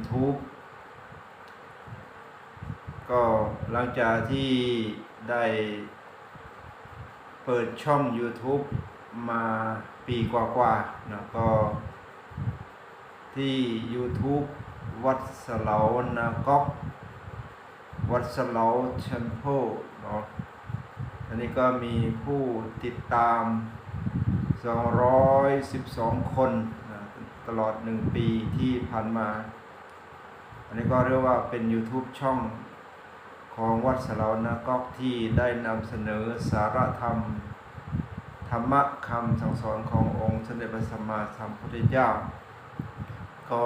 YouTube ก็หลังจากที่ได้เปิดช่อง YouTube มาปีกว่าๆนะก็ที่ YouTube วัดสลาวนาก๊อกวัดสลาวเชมโพเนาะอันนี้ก็มีผู้ติดตาม 212 คนนะตลอด 1 ปีที่ผ่านมา อันนี้ก็เรียกว่าเป็น YouTube ช่องของวัดสลาวนาก๊อกที่ได้นำเสนอสารธรรม ธรรมะคำสั่งสอนขององค์สมเด็จพระสัมมาสัมพุทธเจ้า ก็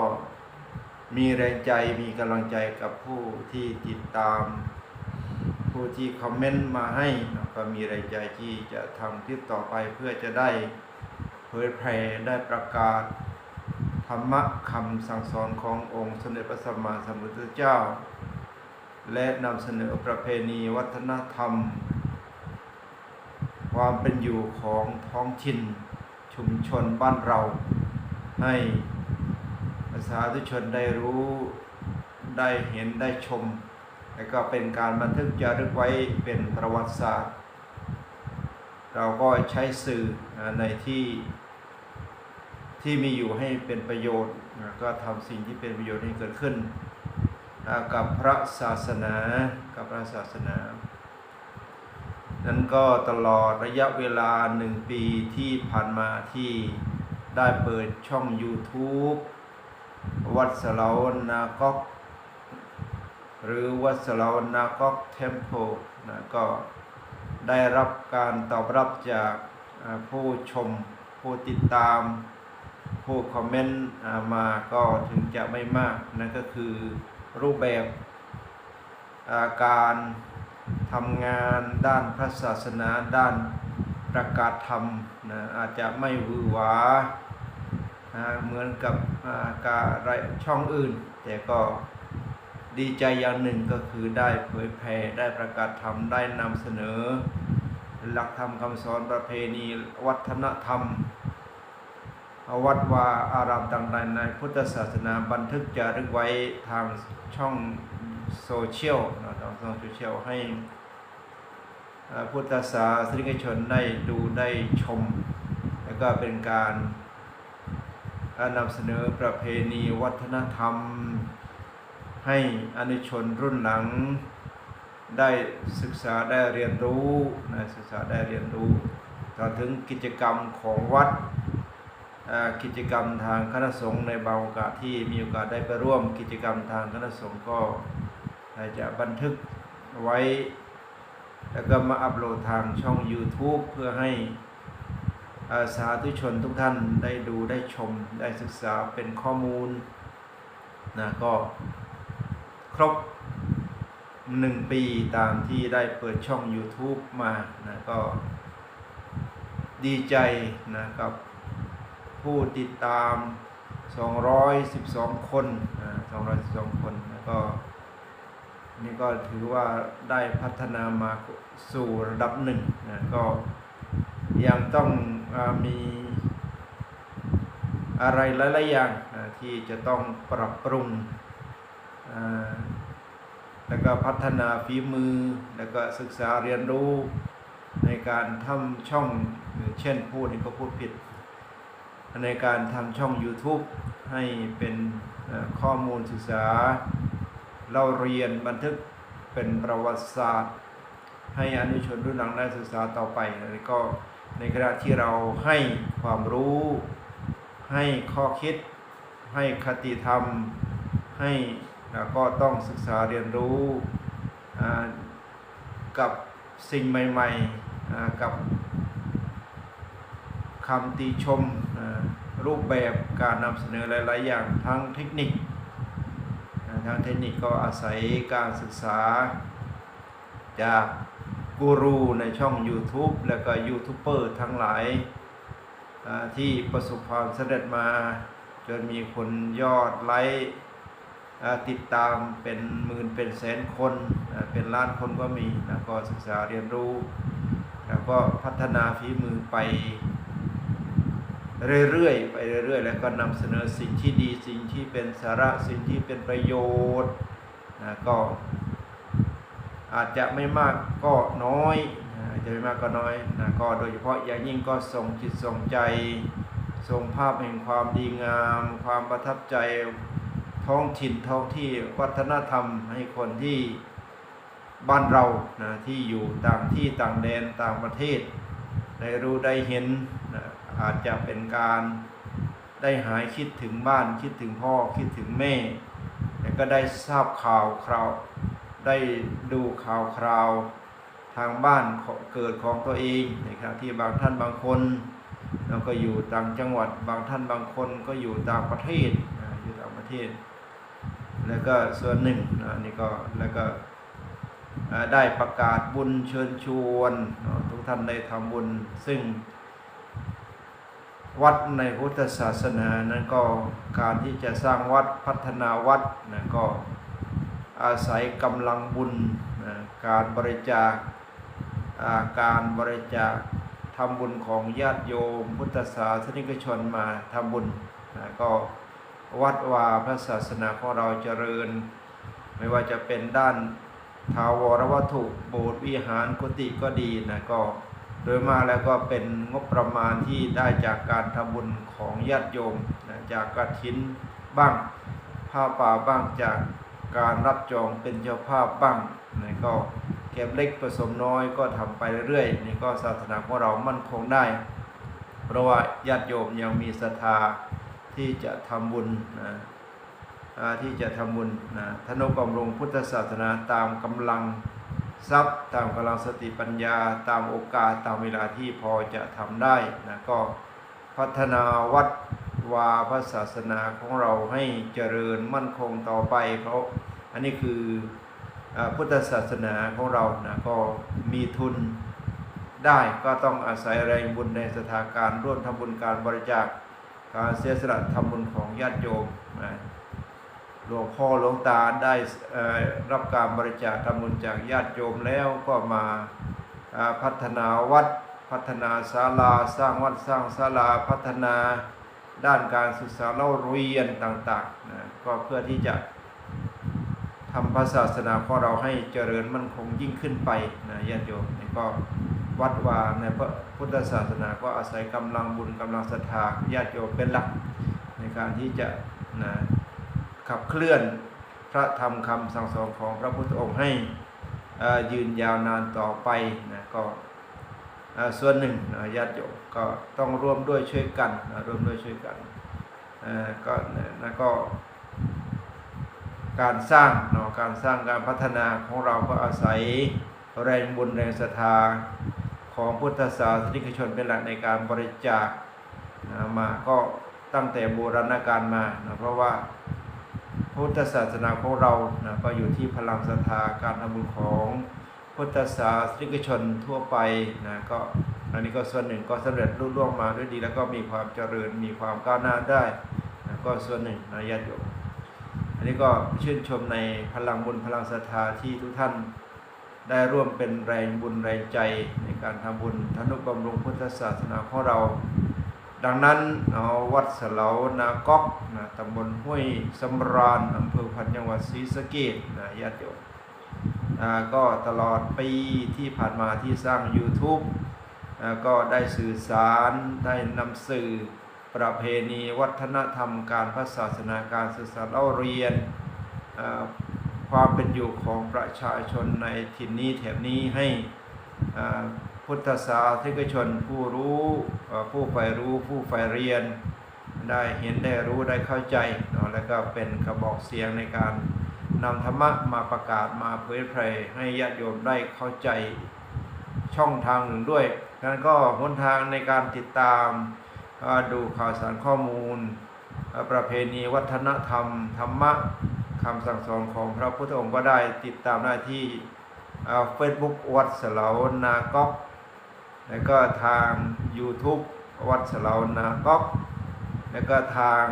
มีแรงใจมีกำลังใจกับผู้ที่ติดตาม ผู้ที่คอมเมนต์มาให้ก็มีแรงใจที่จะทำคลิปต่อไปเพื่อจะได้เผยแผ่ได้ประกาศ ธรรมะคำสั่งสอนขององค์สมเด็จพระสัมมาสัมพุทธเจ้า และนำเสนอประเพณีวัฒนธรรม ความเป็นอยู่ของท้องถิ่นชุมชนบ้านเรา ให้ประชาชนได้รู้ได้เห็นได้ชม และก็เป็นการบันทึกจารึกไว้เป็นประวัติศาสตร์ เราก็ใช้สื่อในที่ ที่มีอยู่ให้เป็นประโยชน์ก็ทำสิ่งที่เป็นประโยชน์ให้เกิดขึ้นกับพระศาสนากับพระศาสนานั้นก็ตลอดระยะเวลาหนึ่งปีที่ผ่านมาที่ได้เปิดช่อง YouTube วัดสลาวนาก๊อกหรือวัดสลาวนาก๊อกเทมเพลนะก็ได้รับการตอบรับจากผู้ชมผู้ติดตาม ผู้คอมเมนต์มาก็ถึงจะไม่มาก นั่นก็คือรูปแบบาการทำงานด้านพระศาสนาด้านประกาศธรรมนะอาจจะไม่วือหวาเหมือนกับาการไรช่องอื่น แต่ก็ดีใจอย่างหนึ่งก็คือได้เผยแผ่ได้ประกาศธรรมได้นำเสนอ หลักธรรมคำสอนประเพณีวัฒนธรรม วัดวาอารามต่างๆในพุทธศาสนาบันทึกจารึกไว้ทางช่องโซเชียลนะทางช่องโซเชียลให้พุทธศาสนิกชนได้ดูได้ชม แล้วก็เป็นการนำเสนอประเพณีวัฒนธรรม ให้อนุชนรุ่นหลังได้ศึกษาได้เรียนรู้นะศึกษาได้เรียนรู้ต่อถึงกิจกรรมของวัด กิจกรรมทางคณะสงฆ์ในบางโอกาสที่มีโอกาสได้ไปร่วมกิจกรรมทางคณะสงฆ์ก็จะบันทึกไว้ แล้วก็มาอัปโหลดทางช่อง YouTube เพื่อให้สาธุชนทุกท่านได้ดูได้ชมได้ศึกษาเป็นข้อมูลนะก็ครบหนึ่งปีตามที่ได้เปิดช่อง YouTube มานะก็ดีใจนะกับ ผู้ติดตาม 212 คนนะ212 คนแล้วก็นี่ก็ถือว่าได้พัฒนามาสู่ระดับหนึ่งนะก็ยังต้องอมีอะไรหลายๆอย่างอ่าที่จะต้องปรับปรุง แล้วก็พัฒนาฝีมือ แล้วก็ศึกษาเรียนรู้ในการทำช่องเช่นพูดนี่ก็พูดผิด ในการทำช่อง YouTube ให้เป็นข้อมูลศึกษาเราเรียนบันทึกเป็นประวัติศาสตร์ ให้อนุชนรุ่นหลังได้ศึกษาต่อไปแล้วก็ในขณะที่เราให้ความรู้ ให้ข้อคิด ให้คติธรรม ให้แล้วก็ต้องศึกษาเรียนรู้กับสิ่งใหม่ๆกับ คำติชมรูปแบบการนำเสนอหลาย ๆ อย่างทั้งเทคนิคทางเทคนิคก็อาศัยการศึกษาจากกูรูในช่อง YouTube แล้วก็ยูทูบเบอร์ทั้งหลายที่ประสบความสำเร็จมา จนมีคนยอดไลค์ติดตามเป็นหมื่นเป็นแสนคน เป็นล้านคนก็มีแล้วก็ศึกษาเรียนรู้ แล้วก็พัฒนาฝีมือไป เรื่อยๆไปเรื่อยๆ แล้วก็นำเสนอสิ่งที่ดีสิ่งที่เป็นสาระสิ่งที่เป็นประโยชน์นะก็อาจจะไม่มากก็น้อยอาจจะไม่มากก็น้อยนะก็โดยเฉพาะอย่างยิ่งก็ส่งจิตส่งใจ ส่งภาพแห่งความดีงาม ความประทับใจท้องถิ่นท้องที่วัฒนธรรมให้คนที่บ้านเรานะที่อยู่ต่างที่ต่างแดนต่างประเทศ ได้รู้ได้เห็นนะ อาจจะเป็นการได้หายคิดถึงบ้านคิดถึงพ่อคิดถึงแม่แล้วก็ได้ทราบข่าวคราวได้ดูข่าวคราวทางบ้านเกิดของตัวเองนะครับที่บางท่านบางคนเราก็อยู่ต่างจังหวัดบางท่านบางคนก็อยู่ต่างประเทศอยู่ต่างประเทศ แล้วก็ส่วนหนึ่งนะนี่ก็แล้วก็ได้ประกาศบุญเชิญชวนทุกท่านได้ทำบุญซึ่ง วัดในพุทธศาสนานั้นก็การที่จะสร้างวัดพัฒนาวัดนะก็อาศัยกำลังบุญนะการบริจาคาการบริจาคทำบุญของญาติโยม พุทธศาสนิกชนมาทำบุญนะก็วัดวาพระศาสนาของเราเจริญ ไม่ว่าจะเป็นด้านทาวรวัตถุโบสถ์วิหารกุฏิก็ดีนะก็ โดยมากแล้วก็เป็นงบประมาณที่ได้จากการทำบุญของญาติโยมนะจากกฐินบ้าง ผ้าป่าบ้างจากการรับจองเป็นเจ้าภาพบ้างนะก็เก็บเล็กผสมน้อยก็ทำไปเรื่อยๆนี่ก็ศาสนาของเรามั่นคงได้ เพราะว่าญาติโยมยังมีศรัทธาที่จะทำบุญนะที่จะทำบุญนะทนุบำรุงพุทธศาสนาตามกำลัง ทรัพย์ตามกำลังสติปัญญาตามโอกาสตามเวลาที่พอจะทำได้นะก็พัฒนาวัดวาพระศาสนาของเราให้เจริญมั่นคงต่อไป เพราะอันนี้คืออพุทธศาสนาของเรานะก็มีทุนได้ก็ต้องอาศัยแรงบุญในสถานการร่วมทำบุญการบริจาคการเสียสละทำบุญของญาติโยมนะ หลวงพ่อหลวงตาได้รับการบริจาคทำบุญจากญาติโยมแล้วก็มาพัฒนาวัด พัฒนาศาลาสร้างวัดสร้างศาลาพัฒนาด้านการศึกษาเล่าเรียนต่างๆนะก็เพื่อที่จะทำพระศาสนาของเราให้เจริญมั่นคงยิ่งขึ้นไปนะญาติโยมนี่ก็วัดวาในพระพุทธศาสนาก็อาศัยกำลังบุญกำลังศรัทธาญาติโยมเป็นหลักในการที่จะนะ ขับเคลื่อนพระธรรมคำสั่งสอนของพระพุทธองค์ให้ยืนยาวนานต่อไปนะก็ส่วนหนึ่งนะญาติโยมก็ต้องร่วมด้วยช่วยกันนะร่วมด้วยช่วยกันก็นะก็การสร้างเนาะการสร้างการพัฒนาของเราก็อาศัยแรงบุญแรงศรัทธาของพุทธศาสนิกชนเป็นหลักในการบริจาคมาก็ตั้งแต่โบราณกาลมานะเพราะว่า พุทธศาสนาของเรานะก็อยู่ที่พลังศรัทธาการทำบุญของพุทธศาสนิกชนทั่วไปนะก็อันนี้ก็ส่วนหนึ่งก็สำเร็จรุ่ล่วงมาด้วยดี แล้วก็มีความเจริญมีความก้าวหน้าได้นะก็ส่วนหนึ่งนะญาติโยมอันนี้ก็ชื่นชมในพลังบุญพลังศรัทธาที่ทุกท่านได้ร่วมเป็นแรงบุญแรงใจในการทำบุญทนุบำรุงพุทธศาสนาของเรา ดังนั้นเอาวัดเสลานาก๊อกนะตำบลห้วยสำราญอำเภอพันจังหวัดศรีสะเกษนะญาติโยมก็ตลอดปีที่ผ่านมาที่สร้าง YouTube ก็ได้สื่อสารได้นำสื่อประเพณีวัฒนธรรมการพระศาสนาการศึกษาเล่าเรียน ความเป็นอยู่ของประชาชนในถิ่นนี้แถบนี้ให้อา พุทธศาสนิกชนผู้รู้ผู้ใฝ่รู้ผู้ใฝ่เรียน ได้เห็นได้รู้ได้เข้าใจเนาะแล้วก็เป็นกระบอกเสียงในการนำธรรมะมาประกาศมาเผยแพร่ให้ญาติโยมได้เข้าใจช่องทางหนึ่งด้วยนั้นก็หนทางในการติดตามดูข่าวสารข้อมูล ประเพณีวัฒนธรรม ธรรมะคำสั่งสอนของพระพุทธองค์ก็ได้ติดตามได้ที่เฟซบุ๊กวัดเสลานาก๊อก แล้วก็ทาง YouTube วัดสลานาก๊อกแล้วก็ทาง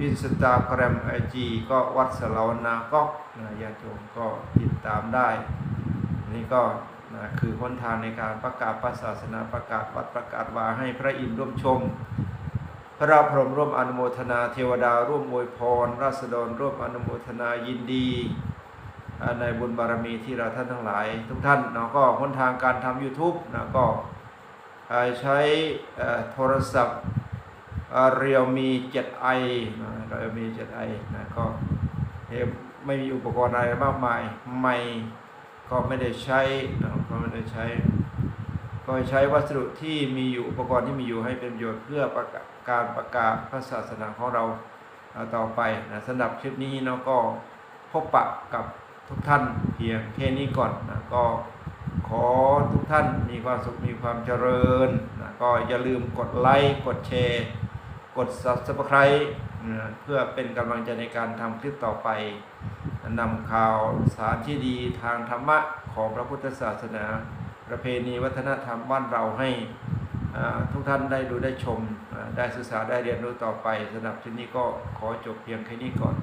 อินสตาแกรมไอจีก็วัดสลานาก๊อกนะญาติโยมก็ติดตามได้ นี่ก็นะคือหนทางในการประกาศพระศาสนาประกาศวัดประกาศวาให้พระอินทร์ร่วมชม พระพรหมร่วมอนุโมทนาเทวดาร่วมอวยพร ราษฎรร่วมอนุโมทนายินดีในบุญบารมีที่เราท่านทั้งหลาย ทุกท่านเนาะก็หนทางการทำ YouTube นะก็ ใช้โทรศัพท์เรียวมี 7i นะเรียวมี 7i นะก็เไม่มีอุปกรณ์อะไรมากมายไม่ก็ไม่ได้ใช้นะก็ไม่ได้ใช้ ก็ใช้วัสดุที่มีอยู่อุปกรณ์ที่มีอยู่ให้เป็นประโยชน์เพื่อประกาศการประกาศพระศาสนาของเราต่อไปนะสำหรับคลิปนี้เนาะก็พบปะกับทุกท่านเพียงแค่นี้ก่อนนะก็ ขอทุกท่านมีความสุขมีความเจริญนะก็อย่าลืมกดไลค์กดแชร์ กด subscribe นะเพื่อเป็นกำลังใจในการทำคลิปต่อไปนำข่าวสารที่ดีทางธรรมะของพระพุทธศาสนา ประเพณีวัฒนธรรมบ้านเราให้ทุกท่านได้ดูได้ชม ได้ศึกษาได้เรียนรู้ต่อไปสำหรับที่นี้ก็ขอจบเพียงแค่นี้ก่อน